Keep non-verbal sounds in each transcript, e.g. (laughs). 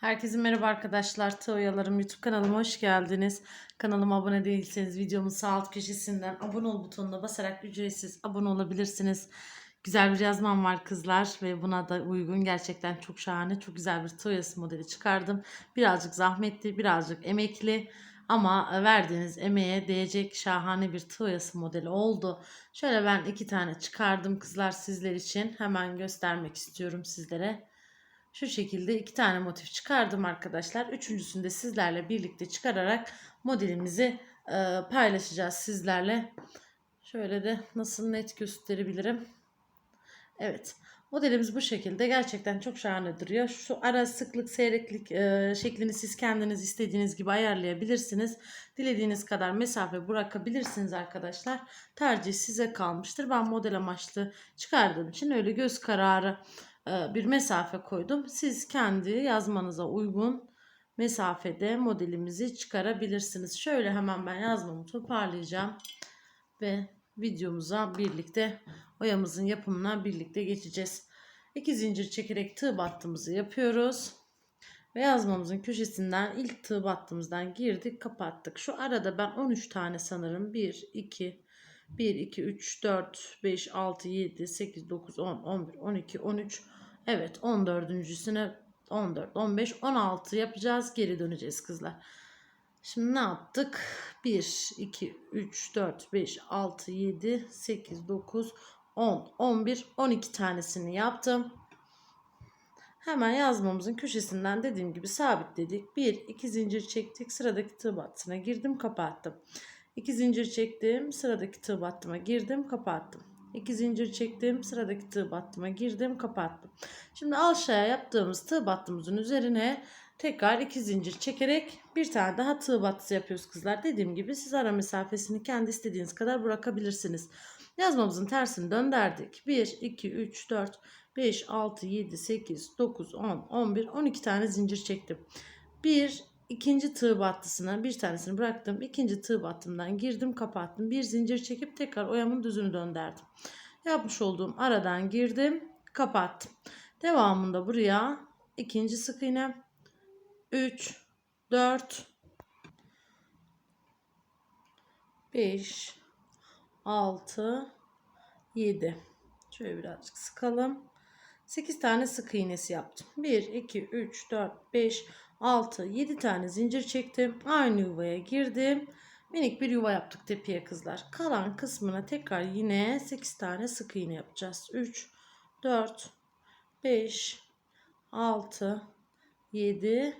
Herkese merhaba arkadaşlar. Tığ YouTube kanalıma hoş geldiniz. Kanalıma abone değilseniz videomun sağ alt köşesinden abone ol butonuna basarak ücretsiz abone olabilirsiniz. Güzel bir yazmam var kızlar ve buna da uygun gerçekten çok şahane çok güzel bir tığ modeli çıkardım. Birazcık zahmetli birazcık emekli ama verdiğiniz emeğe değecek şahane bir tığ oyası modeli oldu. Şöyle ben iki tane çıkardım kızlar sizler için hemen göstermek istiyorum sizlere. Şu şekilde iki tane motif çıkardım arkadaşlar. Üçüncüsünü de sizlerle birlikte çıkararak modelimizi e, paylaşacağız sizlerle. Şöyle de nasıl net gösterebilirim. Evet. Modelimiz bu şekilde. Gerçekten çok şahane duruyor. Şu ara sıklık, seyreklik e, şeklini siz kendiniz istediğiniz gibi ayarlayabilirsiniz. Dilediğiniz kadar mesafe bırakabilirsiniz arkadaşlar. Tercih size kalmıştır. Ben model amaçlı çıkardığım için öyle göz kararı bir mesafe koydum. Siz kendi yazmanıza uygun mesafede modelimizi çıkarabilirsiniz. Şöyle hemen ben yazmamı toparlayacağım ve videomuza birlikte oyamızın yapımına birlikte geçeceğiz. İki zincir çekerek tığ battığımızı yapıyoruz. Ve yazmamızın köşesinden ilk tığ battığımızdan girdik kapattık. Şu arada ben 13 tane sanırım 1, 2, 1, 2, 3, 4, 5, 6, 7, 8, 9, 10, 11, 12, 13. Evet 14.süne 14, 15, 16 yapacağız. Geri döneceğiz kızlar. Şimdi ne yaptık? 1, 2, 3, 4, 5, 6, 7, 8, 9, 10, 11, 12 tanesini yaptım. Hemen yazmamızın köşesinden dediğim gibi sabitledik. 1, 2 zincir çektik. Sıradaki tığ battına girdim kapattım. 2 zincir çektim. Sıradaki tığ battıma girdim kapattım. 2 zincir çektim. Sıradaki tığ battıma girdim kapattım. Şimdi aşağıya yaptığımız tığ battığımızın üzerine tekrar 2 zincir çekerek bir tane daha tığ battısı yapıyoruz kızlar. Dediğim gibi siz ara mesafesini kendi istediğiniz kadar bırakabilirsiniz. Yazmamızın tersini döndürdük. 1, 2, 3, 4, 5, 6, 7, 8, 9, 10, 11, 12 tane zincir çektim. 1, ikinci tığ battısına bir tanesini bıraktım. İkinci tığ battımdan girdim kapattım. Bir zincir çekip tekrar oyamın düzünü döndürdüm. Yapmış olduğum aradan girdim kapattım. Devamında buraya ikinci sık iğne 3 4 5 6 7 şöyle birazcık sıkalım 8 tane sık iğnesi yaptım 1 2 3 4 5 6 7 tane zincir çektim. Aynı yuvaya girdim. Minik bir yuva yaptık tepeye kızlar. Kalan kısmına tekrar yine 8 tane sık iğne yapacağız. 3 4 5 6 7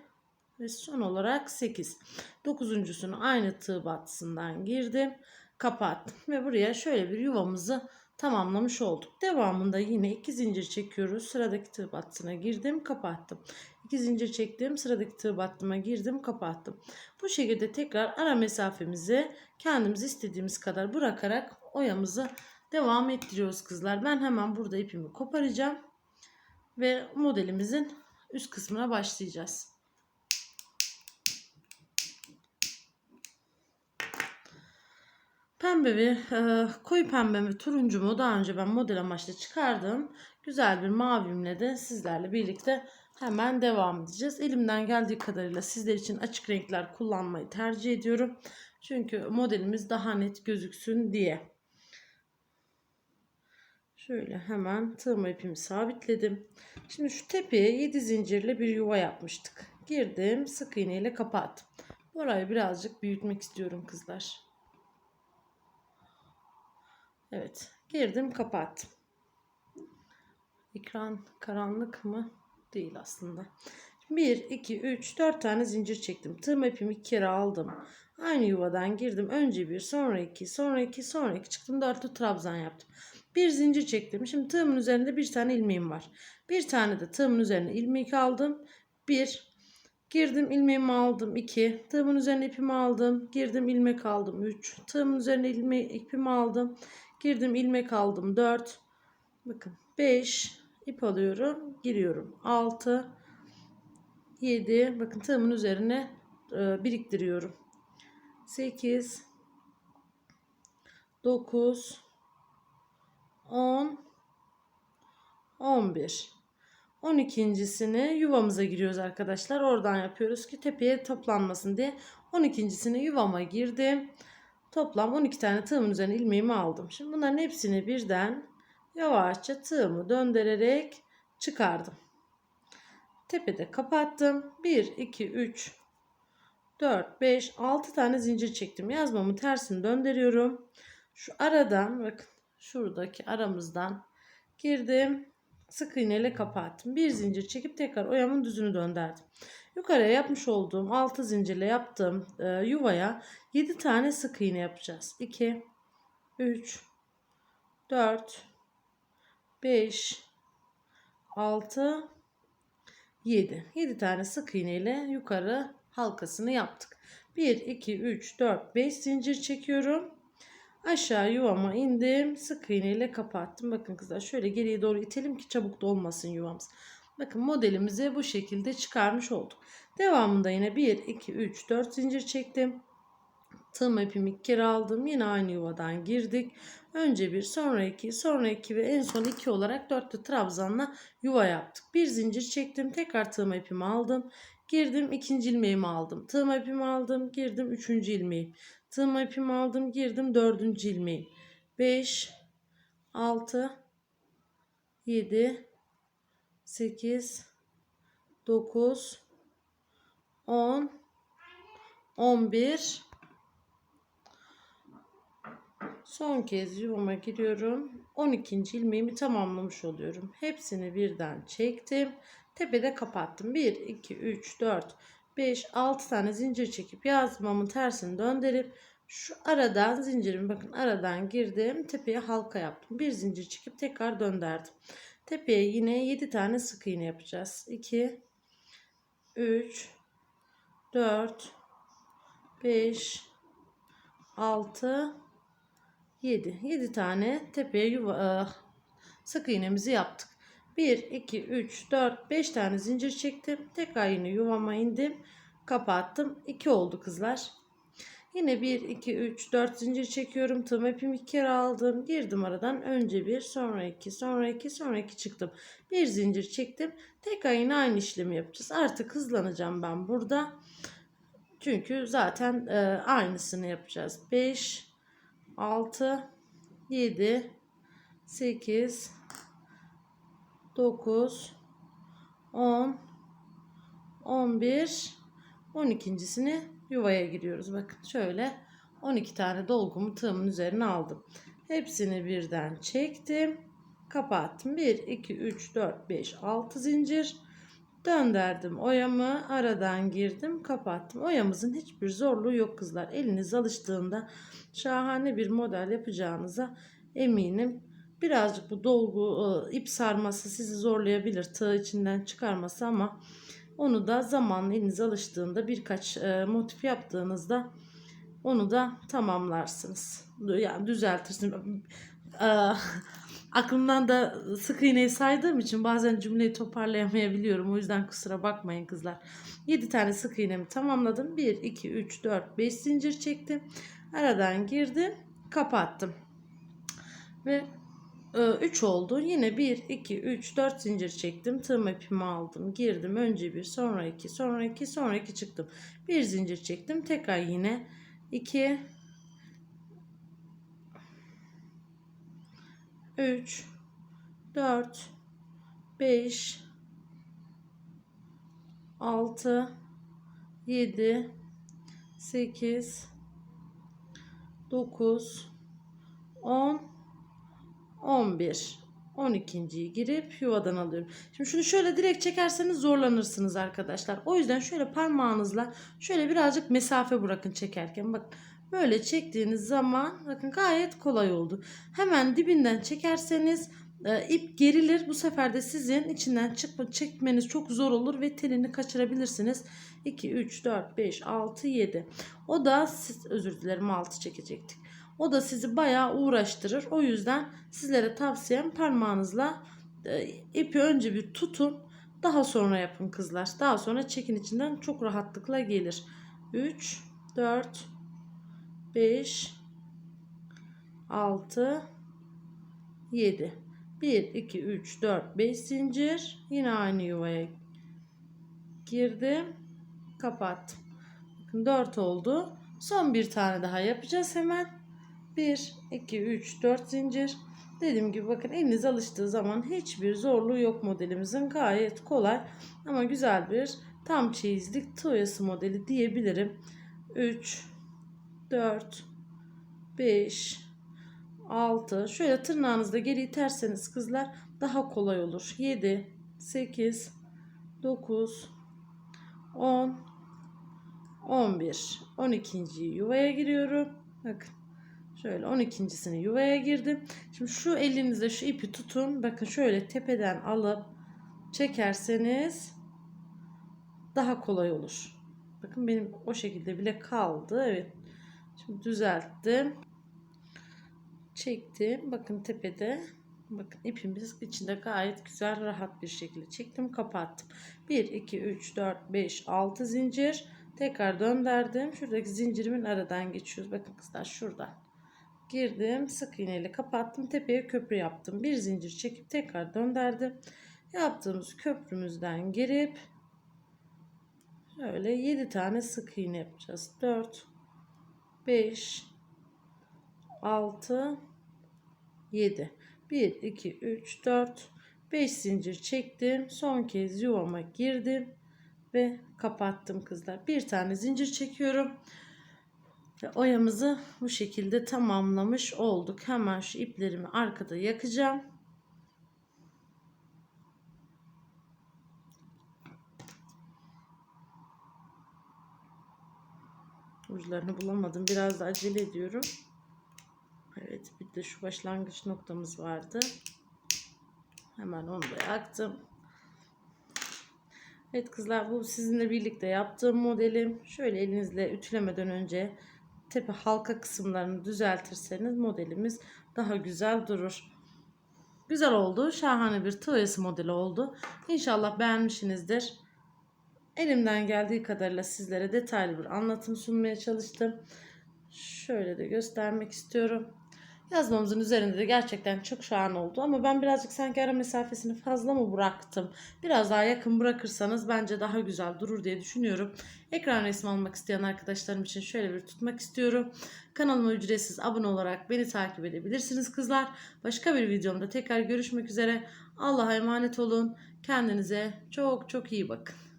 ve son olarak 8 dokuzuncusunu aynı tığ battısından girdim. Kapattım ve buraya şöyle bir yuvamızı tamamlamış olduk. Devamında yine iki zincir çekiyoruz. Sıradaki tığ battısına girdim, kapattım. İki zincir çektim, sıradaki tığ battıma girdim, kapattım. Bu şekilde tekrar ara mesafemizi kendimiz istediğimiz kadar bırakarak oyamızı devam ettiriyoruz kızlar. Ben hemen burada ipimi koparacağım ve modelimizin üst kısmına başlayacağız. Pembe ve e, koyu pembe ve turuncumu daha önce ben model amaçlı çıkardım. Güzel bir mavimle de sizlerle birlikte hemen devam edeceğiz. Elimden geldiği kadarıyla sizler için açık renkler kullanmayı tercih ediyorum. Çünkü modelimiz daha net gözüksün diye. Şöyle hemen tığma ipimi sabitledim. Şimdi şu tepeye 7 zincirle bir yuva yapmıştık. Girdim sık iğne ile kapattım. Orayı birazcık büyütmek istiyorum kızlar. Evet. Girdim kapattım. Ekran karanlık mı? Değil aslında. 1, 2, 3, 4 tane zincir çektim. Tığım ipimi iki kere aldım. Aynı yuvadan girdim. Önce bir, sonra iki, sonra iki, sonra iki çıktım. Dörtlü trabzan yaptım. Bir zincir çektim. Şimdi tığımın üzerinde bir tane ilmeğim var. Bir tane de tığımın üzerine ilmek aldım. Bir, girdim ilmeğimi aldım. iki, tığımın üzerine ipimi aldım. Girdim ilmek aldım. Üç, tığımın üzerine ilmeği, ipimi aldım. Girdim ilmek aldım 4. Bakın 5 ip alıyorum. Giriyorum 6 7 bakın tığımın üzerine e, biriktiriyorum. 8 9 10 11 12.sini yuvamıza giriyoruz arkadaşlar. Oradan yapıyoruz ki tepeye toplanmasın diye. 12.sini yuvama girdim. Toplam 12 tane tığımın üzerine ilmeğimi aldım. Şimdi bunların hepsini birden yavaşça tığımı döndürerek çıkardım. Tepede kapattım. 1, 2, 3, 4, 5, 6 tane zincir çektim. Yazmamı tersini döndürüyorum. Şu aradan bakın şuradaki aramızdan girdim. Sık iğneyle kapattım. Bir zincir çekip tekrar oyamın düzünü döndürdüm. Yukarıya yapmış olduğum 6 zincirle yaptığım e, yuvaya 7 tane sık iğne yapacağız. 2 3 4 5 6 7 7 tane sık iğne ile yukarı halkasını yaptık. 1 2 3 4 5 zincir çekiyorum. Aşağı yuvama indim. Sık iğne ile kapattım. Bakın kızlar şöyle geriye doğru itelim ki çabuk dolmasın yuvamız. Bakın modelimizi bu şekilde çıkarmış olduk. Devamında yine 1 2 3 4 zincir çektim. Tığım ipimi kere aldım. Yine aynı yuvadan girdik. Önce bir, sonra iki, sonra iki ve en son iki olarak dörtlü trabzanla yuva yaptık. Bir zincir çektim. Tekrar tığım ipimi aldım. Girdim ikinci ilmeğimi aldım. Tığım ipimi aldım. Girdim üçüncü ilmeğim. Tığım ipimi aldım. Girdim dördüncü ilmeğim. 5 6 7 8 9 10 11 Son kez yuvama giriyorum. 12. ilmeğimi tamamlamış oluyorum. Hepsini birden çektim. Tepede kapattım. 1, 2, 3, 4, 5, 6 tane zincir çekip yazmamın tersini döndürüp şu aradan zincirim bakın aradan girdim. Tepeye halka yaptım. Bir zincir çekip tekrar döndürdüm. Tepeye yine 7 tane sık iğne yapacağız. 2, 3, 4, 5, 6, 7. 7 tane tepeye yuva, sık iğnemizi yaptık. 1, 2, 3, 4, 5 tane zincir çektim. Tekrar yine yuvama indim. Kapattım. 2 oldu kızlar. Yine 1, 2, 3, 4 zincir çekiyorum. Tığım ipimi iki kere aldım. Girdim aradan. Önce 1, sonra 2, sonra 2, sonra 2 çıktım. Bir zincir çektim. Tekrar yine aynı işlemi yapacağız. Artık hızlanacağım ben burada. Çünkü zaten e, aynısını yapacağız. 5, 6, 7, 8, 9, 10, 11, 12.sini yuvaya giriyoruz. Bakın şöyle 12 tane dolgumu tığımın üzerine aldım. Hepsini birden çektim. Kapattım. 1, 2, 3, 4, 5, 6 zincir. Döndürdüm oyamı. Aradan girdim. Kapattım. Oyamızın hiçbir zorluğu yok kızlar. Eliniz alıştığında şahane bir model yapacağınıza eminim. Birazcık bu dolgu ıı, ip sarması sizi zorlayabilir. Tığ içinden çıkarması ama onu da zamanla eliniz alıştığında birkaç e, motif yaptığınızda onu da tamamlarsınız. Yani düzeltirsiniz. E, (laughs) aklımdan da sık iğneyi saydığım için bazen cümleyi toparlayamayabiliyorum. O yüzden kusura bakmayın kızlar. 7 tane sık iğnemi tamamladım. 1, 2, 3, 4, 5 zincir çektim. Aradan girdim. Kapattım. Ve 3 oldu. Yine 1, 2, 3, 4 zincir çektim. Tığım ipimi aldım. Girdim. Önce bir, sonra 2, sonra 2, sonra 2 çıktım. Bir zincir çektim. Tekrar yine 2, 3, 4, 5, 6, 7, 8, 9, 10, 11, 12.yi girip yuvadan alıyorum. Şimdi şunu şöyle direkt çekerseniz zorlanırsınız arkadaşlar. O yüzden şöyle parmağınızla şöyle birazcık mesafe bırakın çekerken. Bak böyle çektiğiniz zaman bakın gayet kolay oldu. Hemen dibinden çekerseniz e, ip gerilir. Bu sefer de sizin içinden çıkma, çekmeniz çok zor olur ve telini kaçırabilirsiniz. 2, 3, 4, 5, 6, 7. O da siz, özür dilerim 6 çekecektik. O da sizi bayağı uğraştırır. O yüzden sizlere tavsiyem parmağınızla e, ipi önce bir tutun. Daha sonra yapın kızlar. Daha sonra çekin içinden çok rahatlıkla gelir. 3, 4, 5, 6, 7. 1, 2, 3, 4, 5 zincir. Yine aynı yuvaya girdim. Kapattım. Bakın 4 oldu. Son bir tane daha yapacağız hemen. 1, 2, 3, 4 zincir. Dediğim gibi bakın eliniz alıştığı zaman hiçbir zorluğu yok modelimizin. Gayet kolay ama güzel bir tam çeyizlik tığ modeli diyebilirim. 3, 4, 5, 6. Şöyle tırnağınızda geri iterseniz kızlar daha kolay olur. 7, 8, 9, 10, 11, 12. yuvaya giriyorum. Bakın şöyle 12.sini yuvaya girdim. Şimdi şu elinizde şu ipi tutun. Bakın şöyle tepeden alıp çekerseniz daha kolay olur. Bakın benim o şekilde bile kaldı. Evet. Şimdi düzelttim. Çektim. Bakın tepede. Bakın ipimiz içinde gayet güzel rahat bir şekilde çektim kapattım. 1 2 3 4 5 6 zincir tekrar döndürdüm. Şuradaki zincirimin aradan geçiyoruz. Bakın kızlar şuradan. Girdim sık iğneyle kapattım. Tepeye köprü yaptım. Bir zincir çekip tekrar döndürdüm. Yaptığımız köprümüzden girip şöyle 7 tane sık iğne yapacağız. 4 5 6 7 1 2 3 4 5 zincir çektim. Son kez yuvama girdim ve kapattım kızlar. Bir tane zincir çekiyorum. Ve oyamızı bu şekilde tamamlamış olduk. Hemen şu iplerimi arkada yakacağım. Uçlarını bulamadım. Biraz da acele ediyorum. Evet bir de şu başlangıç noktamız vardı. Hemen onu da yaktım. Evet kızlar bu sizinle birlikte yaptığım modelim. Şöyle elinizle ütülemeden önce tepe halka kısımlarını düzeltirseniz modelimiz daha güzel durur. Güzel oldu. Şahane bir tığ modeli oldu. İnşallah beğenmişsinizdir. Elimden geldiği kadarıyla sizlere detaylı bir anlatım sunmaya çalıştım. Şöyle de göstermek istiyorum. Yazmamızın üzerinde de gerçekten çok şahane oldu ama ben birazcık sanki ara mesafesini fazla mı bıraktım? Biraz daha yakın bırakırsanız bence daha güzel durur diye düşünüyorum. Ekran resmi almak isteyen arkadaşlarım için şöyle bir tutmak istiyorum. Kanalıma ücretsiz abone olarak beni takip edebilirsiniz kızlar. Başka bir videomda tekrar görüşmek üzere. Allah'a emanet olun. Kendinize çok çok iyi bakın.